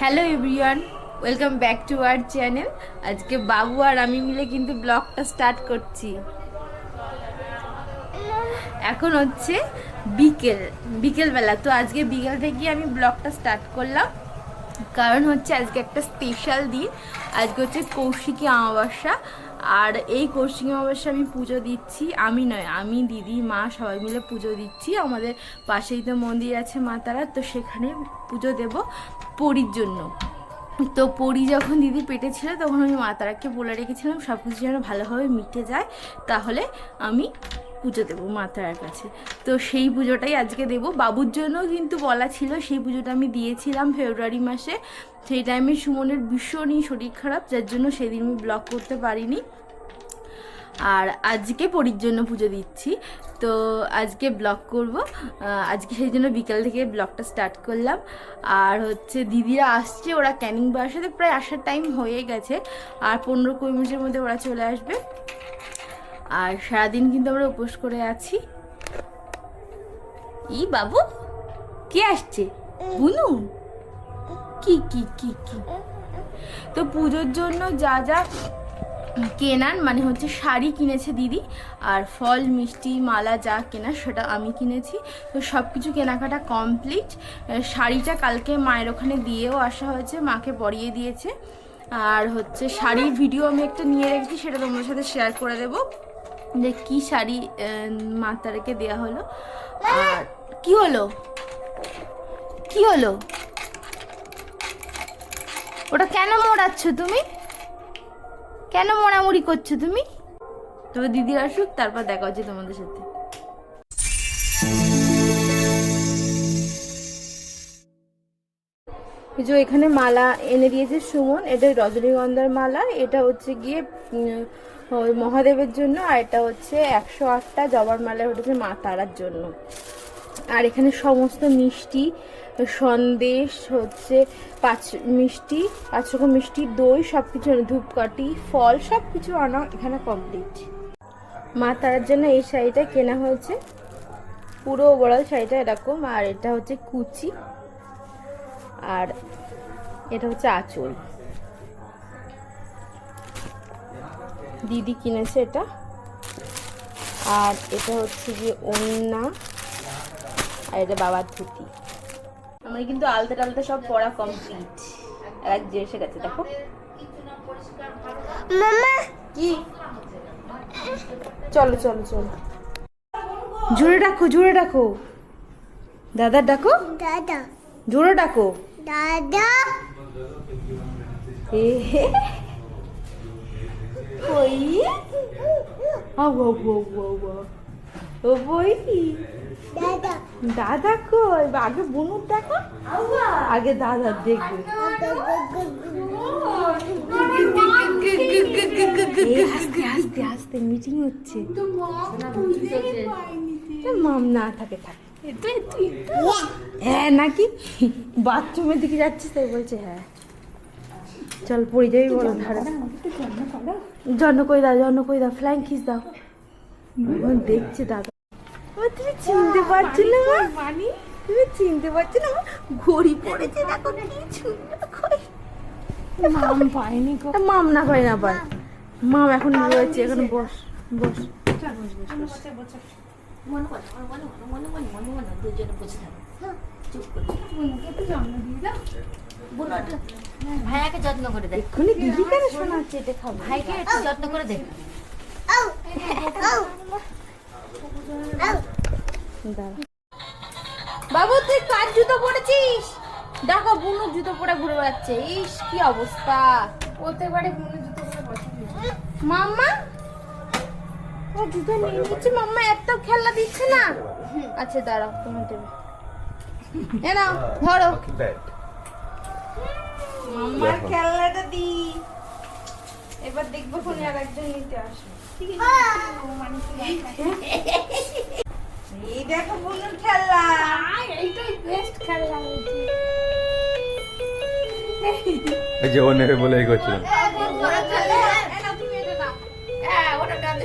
Hello everyone, welcome back to our channel. আজকে বাবু আর আমি মিলে কিন্তু ব্লগটা স্টার্ট করছি। এখন হচ্ছে বিকেল, বিকেলবেলা। তো আজকে বিকেল থেকে আমি ব্লগটা স্টার্ট করলাম। কারণ হচ্ছে আজকে একটা স্পেশাল দিন। আজকে হচ্ছে কৌশিকী অমাবস্যা। আর এই কোচিং অমাবস্যা আমি পুজো দিচ্ছি। আমি নয়, আমি দিদি, মা সবাই মিলে পুজো দিচ্ছি। আমাদের পাশেই তো মন্দির আছে মা তারা তো সেখানে পুজো দেব পরীর জন্য। তো পরি যখন দিদি পেটে ছিল, তখন আমি মা তারাকে বলে রেখেছিলাম সব কিছু যেন ভালোভাবে মিটে যায়, তাহলে আমি পুজো দেবো মা তারার কাছে। তো সেই পুজোটাই আজকে দেবো। বাবুর জন্যও কিন্তু বলা ছিল, সেই পুজোটা আমি দিয়েছিলাম ফেব্রুয়ারি মাসে। সেই টাইমে সুমনের ভীষণই শরীর খারাপ, যার জন্য সেদিন আমি ব্লগ করতে পারিনি। আর আজকে পরীর জন্য পুজো দিচ্ছি। তো আজকে ব্লগ করব। আজকে সেই জন্য বিকাল থেকে ব্লগটা স্টার্ট করলাম। আর হচ্ছে দিদিরা আসছে, ওরা ক্যানিং বাসাতে প্রায় আসার টাইম হয়ে গেছে। আর পনেরো কুড়ি মিনিটের মধ্যে ওরা চলে আসবে। আর সারাদিন কিন্তু আমরা উপোস করে আছি। ই বাবু, কে আসছে? বুনু? কি কি কি কি? তো পুজোর জন্য যা যা কেনার মানে হচ্ছে শাড়ি কিনেছে দিদি, আর ফল, মিষ্টি, মালা যা কেনার সেটা আমি কিনেছি। তো সব কিছু কেনাকাটা কমপ্লিট। শাড়িটা কালকে মায়ের ওখানে দিয়েও আসা হয়েছে, মাকে পরিয়ে দিয়েছে। আর হচ্ছে শাড়ির ভিডিও আমি একটা নিয়ে রেখেছি, সেটা তোমাদের সাথে শেয়ার করে দেবো। যে কি শাড়ি আহ, মা তারাকে দেওয়া হলো আর কি হলো? কি হলো? ওটা কেন মোড়াচ্ছ তুমি? কেন মোড়ামুড়ি করছ তুমি? তবে দিদি আসুক তারপর দেখা হচ্ছে তোমাদের সাথে। যে এখানে মালা এনে দিয়েছে সুমন এটা রজনীগন্ধার মালা এটা হচ্ছে গিয়ে ওই মহাদেবের জন্য, আর এটা হচ্ছে একশো আটটা জবার মালা হচ্ছে মা তারার জন্য। আর এখানে সমস্ত মিষ্টি, সন্দেশ হচ্ছে, পাঁচ মিষ্টি, পাঁচ রকম মিষ্টি, দই সব কিছু ধূপকাঠি, ফল সব কিছু আনা এখানে কমপ্লিট মা তারার জন্য এই শাড়িটা কেনা হয়েছে। পুরো ওভারঅল শাড়িটা এরকম, আর এটা হচ্ছে কুচি, আর এটা হচ্ছে আঁচল। দিদি কিনেছে এটা। আর এটা হচ্ছে গিয়ে ওন্না আর এটা বাবার ধুতি। আমার কিন্তু আলতা টালতা সব পড়া কমপ্লিট এক যে এসে গেছে দেখো কি? চলো চলো চলো। জোরে ডাকো জোরে ডাকো। দাদা ডাকো। দাদা। জোরে ডাকো। দাদা! এ হে। ওই আ ও ও ও বই দাদা দাদা কই? আগে বুনুর দেখো? আগে দাদা দেখবে। আস্তে আস্তে আস্তে মিটিং হচ্ছে। মাম না থাকে থাক। হ্যাঁ নাকি? বাথরুমের দিকে যাচ্ছিস তাই বলছে হ্যাঁ। চল পড়ে যাবি বলো। ধারে জন্য কই দাও জন্য কই দাও। ফ্লাইং কিস দাও দেখছে দাদা। ও তুমি চিনতে পারছ না? মা তুমি চিনতে পারছ না? ঘড়ি পড়েছে দেখো কিছু মাম পায়নি মাম না পায় না পায়। মাম। এখন রয়েছে এখন বস বস। ভাইয়াকে যত্ন করে দে। এক্ষুনি দিদি কেন শোনাচ্ছে এটা খাব? ভাইকে একটু যত্ন করে দে। বাবু তুই কার জুতো পরেছিস দেখো বুনু জুতো পরে ঘুরে বেড়াচ্ছে। ইস কি অবস্থা। প্রত্যেকবারে বুনু জুতো পরে বসে মাম্মা? ও জুতো নিয়ে নিচ্ছে। মাম্মা এত খেলনা দিচ্ছে না। আচ্ছা দাঁড়াও তোমার দেবে। এ নাও ধরো মাম্মার খেলনাটা দি এবার দেখব ফোনে আর একজন নিতে আসবে এই দেখো বুনুর খেলনা এইটাই বেস্ট খেলনা এই যে ও নেবে বলে এই খেলে হ্যাঁ ওটা গাড়িতে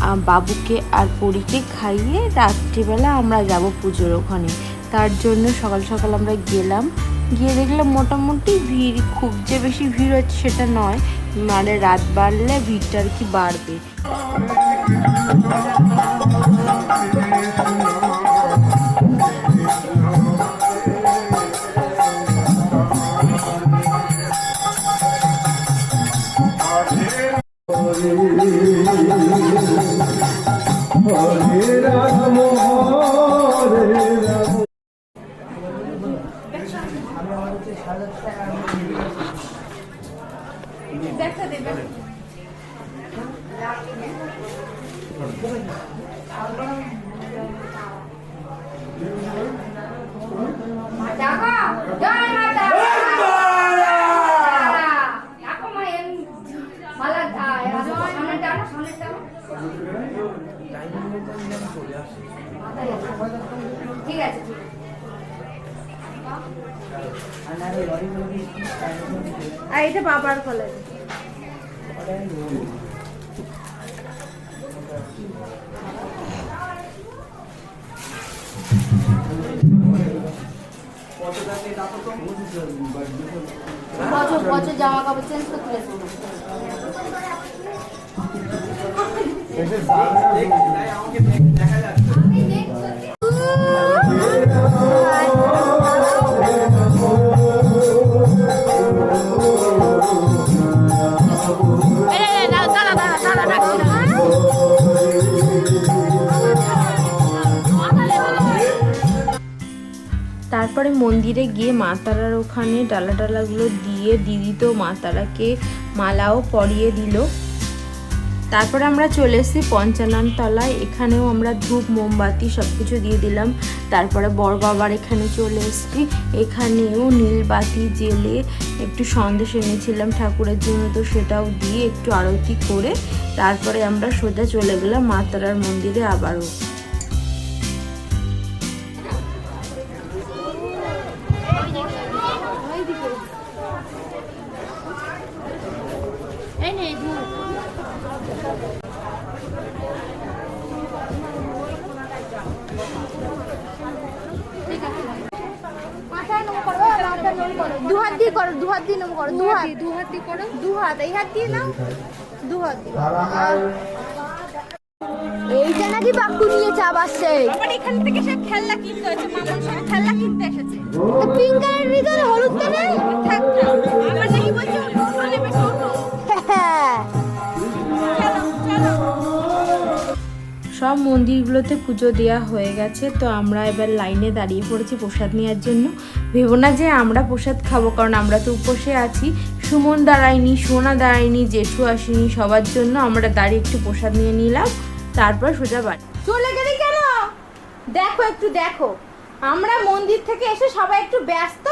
বাবুকে আর পরীকে খাইয়ে রাত্রিবেলা আমরা যাব পুজোর ওখানে। তার জন্য সকাল সকাল আমরা গেলাম। গিয়ে দেখলাম মোটামুটি ভিড়, খুব যে বেশি ভিড় হচ্ছে সেটা নয়। মানে রাত বাড়লে ভিড়টা আর কি বাড়বে। দেখা আর এটা বাবার কলেজ বছর বছর জামা কাপড় চেঞ্জ করতে গেছে মা তারার ওখানে ডালা ডালাগুলো দিয়ে দিদি তো মা তারাকে মালাও পরিয়ে দিল। তারপরে আমরা চলে এসেছি পঞ্চানন তলায় এখানেও আমরা ধূপ, মোমবাতি সব কিছু দিয়ে দিলাম। তারপরে বড় বাবার এখানে চলে এসেছি। এখানেও নীলবাতি জেলে একটু সন্দেশ এনেছিলাম ঠাকুরের জন্য, তো সেটাও দিয়ে একটু আরতি করে তারপরে আমরা সোজা চলে গেলাম মা তারার মন্দিরে আবারও। দু হাত দিয়ে করো দু হাত দিয়ে নম করো দু হাত দু হাত দিয়ে করো। দু হাত এই হাত দিয়ে নাও। দু হাত দিয়ে এইটা নাকি বাক্কু নিয়ে চাপ আসছে। আবার এখান থেকে সে খেলনা কিনতে হয়েছে মামুন সব খেলনা কিনতে এসেছে। পিঙ্ক কালারের ভিতরে হলুদটা নেই? থাক না আবার সব মন্দিরগুলোতে পুজো দেওয়া হয়ে গেছে, তো আমরা এবার লাইনে দাঁড়িয়ে পড়েছি প্রসাদ নেওয়ার জন্য। ভেবো না যে আমরা প্রসাদ খাব, কারণ আমরা তো উপসে আছি। সুমন দাঁড়ায়নি, সোনা দাঁড়ায়নি, জেঠু আসেনি, সবার জন্য আমরা দাঁড়িয়ে একটু প্রসাদ নিয়ে নিলাম, তারপর সোজা বাড়ি। চলে গেলি কেন? দেখো একটু দেখো। আমরা মন্দির থেকে এসে সবাই একটু ব্যস্ত।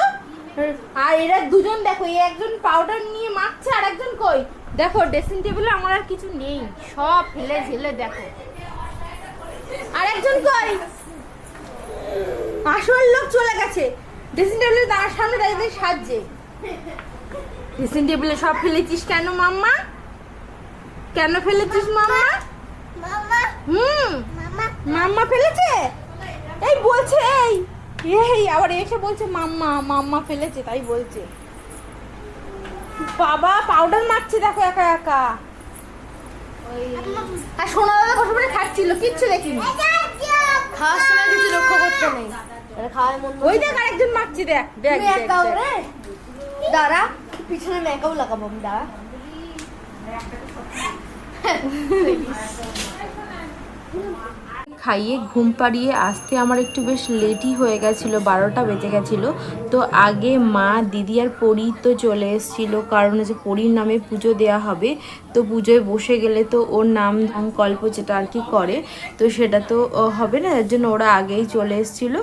আর এরা দুজন দেখো, এই একজন পাউডার নিয়ে মাখছে, আর একজন কই? দেখো ড্রেসিং টেবিলে আমার আর কিছু নেই, সব ফেলে ঝেলে দেখো। আর একজন কই? আসল লোক চলে গেছে। ড্রেসিং টেবিলে তার সামনে দাঁড়িয়ে সাজছে। ড্রেসিং টেবিলে সব ফেলেছিস কেন মাম্মা? কেন ফেলেছিস মাম্মা? মামা হুম মাম্মা। ফেলেছে? এই বলছে এই এই আবার এসে বলছে মাম্মা মাম্মা ফেলেছে তাই বলছে। বাবা পাউডার মারছে দেখো একা একা। আর সোনা দাদা বসে বসে খাচ্ছিল? কিচ্ছু দেখিনি। খাওয়ার সময় কিছু লক্ষ্য করতে নেই। ওই দেখ আরেকজন মারছি দেখ দেখ দাঁড়া পিছনে মেকাও লাগাবো আমি দাঁড়া। খাইয়ে ঘুম পাড়িয়ে আসতে আমার একটু বেশ লেটই হয়ে গেছিল, বারোটা বেজে গেছিল। তো আগে মা, দিদি আর পরি তো চলে এসেছিল, কারণ যে পরীর নামে পুজো দেওয়া হবে। তো পুজোয় বসে গেলে তো ওর নাম সংকল্প যেটা আর কি করে, তো সেটা তো হবে না তার জন্য ওরা আগেই চলে এসেছিল।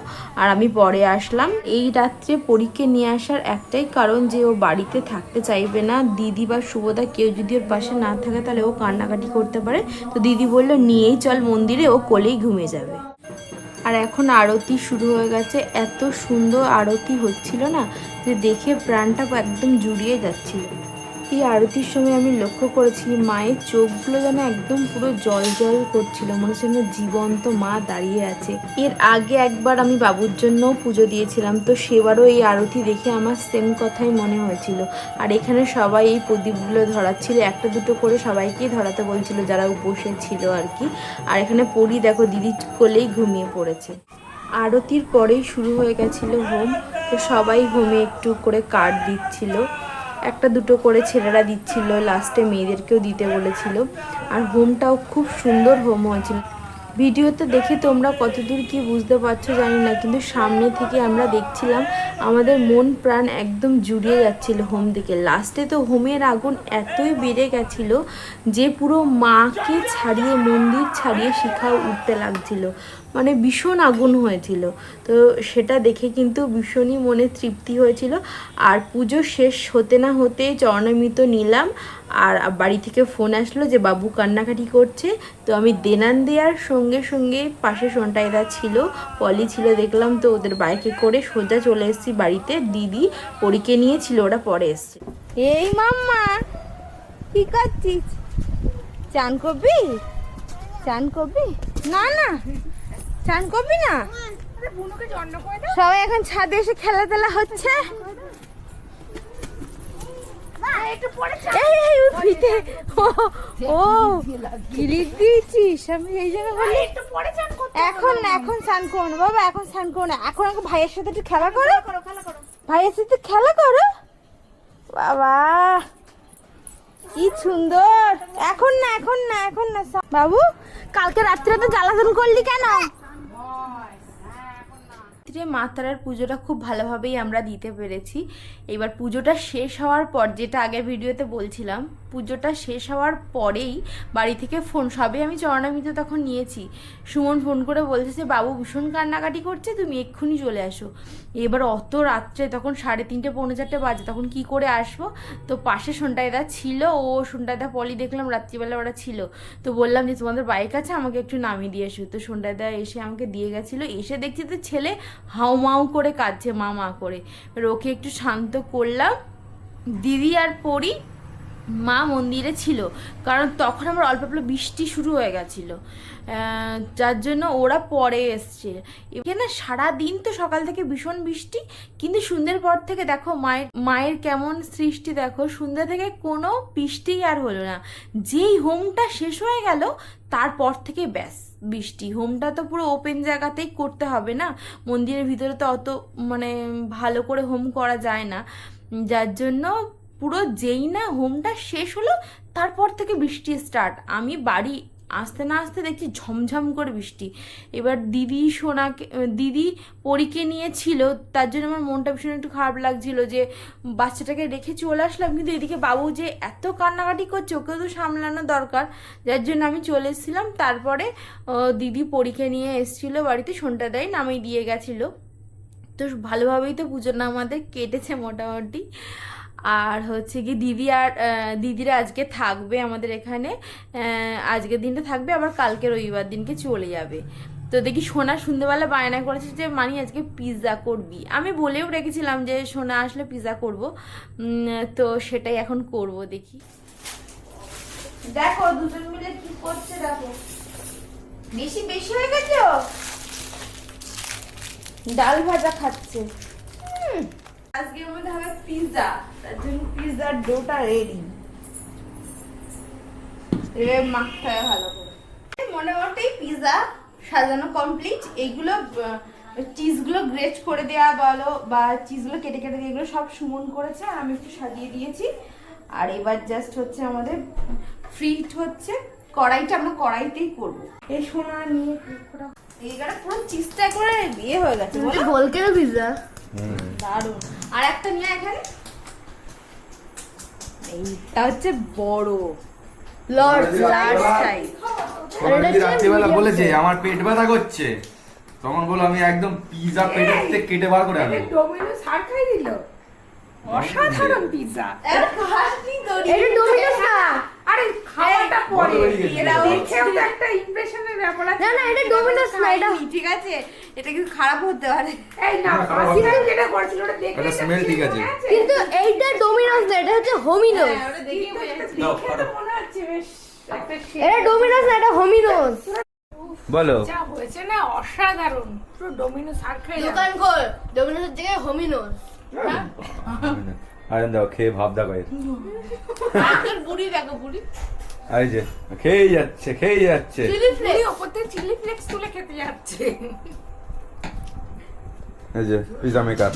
আর আমি পরে আসলাম। এই রাত্রে পরীকে নিয়ে আসার একটাই কারণ যে ও বাড়িতে থাকতে চাইবে না। দিদি বা শুভদা কেউ যদি ওর পাশে না থাকে, তাহলে ও কান্নাকাটি করতে পারে। তো দিদি বলল, নিয়েই চল মন্দিরে, ও কোলেই ঘুমিয়ে যাবে। আর এখন আরতি শুরু হয়ে গেছে। এত সুন্দর আরতি হচ্ছিল না যে দেখে প্রাণটা একদম জুড়িয়ে যাচ্ছিল। এই আরতির সময় আমি লক্ষ্য করেছি মায়ের চোখগুলো যেন একদম পুরো জল জল করছিল। মনে হচ্ছে যেন জীবন্ত মা দাঁড়িয়ে আছে। এর আগে একবার আমি বাবুর জন্য পুজো দিয়েছিলাম, তো সেবারও এই আরতি দেখে আমার সেম কথাই মনে হয়েছিল। আর এখানে সবাই এই প্রদীপগুলো ধরাচ্ছিল, একটা দুটো করে সবাইকেই ধরাতে বলছিল যারা উপসে ছিল আর কি। আর এখানে পড়ি দেখো দিদি কোলেই ঘুমিয়ে পড়েছে। আরতির পরেই শুরু হয়ে গেছিল হোম, তো সবাই হোমে একটু করে কার্ড দিচ্ছিল। একটা দুটো করে ছেলেরা দিচ্ছিল লাস্টে মেয়েদেরকেও দিতে বলেছিল। আর হোমটাও খুব সুন্দর হোম হয়েছিল। ভিডিওতে দেখে তোমরা কতদূর কি বুঝতে পারছ জানি না, কিন্তু সামনে থেকে আমরা দেখছিলাম আমাদের মন প্রাণ একদম জুড়িয়ে যাচ্ছিল হোম থেকে। লাস্টে তো হোমের আগুন এতই বেড়ে গেছিল যে পুরো মাকে ছাড়িয়ে, মন্দির ছাড়িয়ে শিখাও উঠতে লাগছিল। মানে ভীষণ আগুন হয়েছিল। তো সেটা দেখে কিন্তু ভীষণই মনে তৃপ্তি হয়েছিল। আর পুজো শেষ হতে না হতে চরণামৃত নিলাম। আর বাড়ি থেকে ফোন আসলো যে, বাবু কান্নাকাটি করছে। তো আমি দেনান দেওয়ার সঙ্গে সঙ্গে পাশে সোনটাইদা ছিল, পলি ছিল, দেখলাম তো ওদের বাইকে করে সোজা চলে এসেছি বাড়িতে। দিদি পরীকে নিয়েছিল ওরা পরে এসছে। এই মাম্মা, কি করছিস? চান করবি? চান করবি? না না। চান করবি না? সবাই এখন ছাদে এসে খেলা টেলা হচ্ছে এখন এখন করো না, বাবা, এখন করো না। এখন ভাইয়ের সাথে একটু খেলা করো। ভাইয়ের সাথে খেলা করো। বাবা সুন্দর। এখন না এখন না এখন না। বাবু, কালকে রাত্রে তো জ্বালাতন করলি কেন? রাত্রে মা তারার পুজোটা খুব ভালোভাবেই আমরা দিতে পেরেছি। এবার পুজোটা শেষ হওয়ার পর, যেটা আগের ভিডিওতে বলছিলাম পুজোটা শেষ হওয়ার পরেই বাড়ি থেকে ফোন সবে আমি চরণামিত তখন নিয়েছি। সুমন ফোন করে বলছে যে, বাবু, ভীষণ কান্নাকাটি করছে, তুমি এক্ষুনি চলে আসো। এবার অত রাত্রে তখন সাড়ে তিনটে, পৌনে চারটে বাজে, তখন কি করে আসব? তো পাশে সোনটাইদা ছিল, ও সোনটাইদা পলি দেখলাম, রাত্রিবেলা ওরা ছিল। তো বললাম যে, তোমাদের বাইক আছে, আমাকে একটু নামিয়ে দিয়ে এসো। তো সোনটাইদা এসে আমাকে দিয়ে গেছিল। এসে দেখছি তো ছেলে হাউ মাউ করে কাঁদছে, মা মা করে। এবার ওকে একটু শান্ত করলাম। দিদি আর পরি মা মন্দিরে ছিল, কারণ তখন আমার অল্প অল্প বৃষ্টি শুরু হয়ে গেছিল। যার জন্য ওরা পরে এসছে। এখানে সারা দিন তো সকাল থেকে ভীষণ বৃষ্টি, কিন্তু সন্ধ্যের পর থেকে দেখো মায়ের মায়ের কেমন সৃষ্টি দেখো, সন্ধ্যা থেকে কোনো বৃষ্টি আর হলো না। যেই হোমটা শেষ হয়ে গেল, তারপর থেকে ব্যাস বৃষ্টি। হোমটা তো পুরো ওপেন জায়গাতেই করতে হবে না, মন্দিরের ভিতরে তো অত মানে ভালো করে হোম করা যায় না। যার জন্য পুরো যেই না হোমটা শেষ হলো, তারপর থেকে বৃষ্টি স্টার্ট আমি বাড়ি আসতে না আসতে দেখছি ঝমঝম করে বৃষ্টি। এবার দিদি সোনাকে দিদি পরীকে নিয়েছিল তার জন্য আমার মনটা ভীষণ একটু খারাপ লাগছিল যে বাচ্চাটাকে রেখে চলে আসলাম, কিন্তু এদিকে বাবু যে এত কান্নাকাটি করছে, ওকেও তো সামলানো দরকার। যার জন্য আমি চলে এসেছিলাম, তারপরে দিদি পরীকে নিয়ে এসেছিল বাড়িতে, সোনটা দেয় নামিয়ে দিয়ে গেছিল। তো ভালোভাবেই তো পুজোটা আমাদের কেটেছে মোটামুটি। আর হচ্ছে কি দিদি আর দিদিরা আজকে থাকবে আমাদের এখানে। আজকের দিনটা থাকবে আবার কালকে রবিবার দিনকে চলে যাবে। তো দেখি সোনা সন্ধ্যেবেলা বায়না করেছে যে মানি আজকে পিৎজা করবি। আমি বলেও রেখেছিলাম যে সোনা আসলে পিৎজা করব। তো সেটাই এখন করব দেখি। দেখো দুজন মিলে কি করছে দেখো। বেশি বেশি হয়ে গেছে ডাল ভাজা খাচ্ছে। হুম, আজকের মধ্যে হবে পিৎজা তার জন্য পিৎজার ডোটা রেডি এবার মাখতে হবে ভালো করে। মোটামুটি পিৎজা সাজানো কমপ্লিট এইগুলো চিজগুলো গ্রেট করে দেওয়া বলো বা চিজগুলো কেটে কেটে দিয়ে এগুলো সব সুমন করেছে আর আমি একটু সাজিয়ে দিয়েছি। আর এবার জাস্ট হচ্ছে আমাদের ফ্রিট হচ্ছে। কড়াইটা আমরা কড়াইতেই করব। এই সোনা নিয়ে এইখানে পুরো চিস্টা করে বিয়ে হয়ে গেছে বলো? ভলকেনো পিৎজা দারুণ। আর একটা নিয়ে এখানে। এইটা হচ্ছে বড়। লার্জ লার্জ সাইজ রাত্রিবেলা বলেছে আমার পেট ব্যথা করছে। তখন বলো আমি একদম পিজা পেটের থেকে কেটে বার করে আনব। ডোমিনোস হার খাই দিল? অসাধারণ পিৎজা এটা ডোমিনোস না আরে খাওয়াটা পরে। দেখেও তো একটা ইমপ্রেশনের ব্যাপার আছে। না না এটা ডোমিনোস না এটা ঠিক আছে। এটা কিন্তু খারাপ হতে পারে। এই না হবে। যেটা করছিল ওটা দেখে এটা smell ঠিক আছে। কিন্তু এইটা ডোমিনোস না এটা হচ্ছে হোমিনোস দেখি দেখে মনে হচ্ছে বেশ এটা ডোমিনোস না এটা হোমিনোস বলো। যা হয়েছে না অসাধারণ। পুরো ডোমিনোস হার খাই দোকান খোল ডোমিনোসের জায়গায় হোমিনোস আরে দাও খেয়ে ভাব দা এর। বুড়ি দেখো বুড়ি। আই যে খেয়ে যাচ্ছে খেয়ে যাচ্ছে। চিলি ওপর থেকে চিলি ফ্লেক্স তুলে খেতে যাচ্ছে। এই যে পিজা মেকার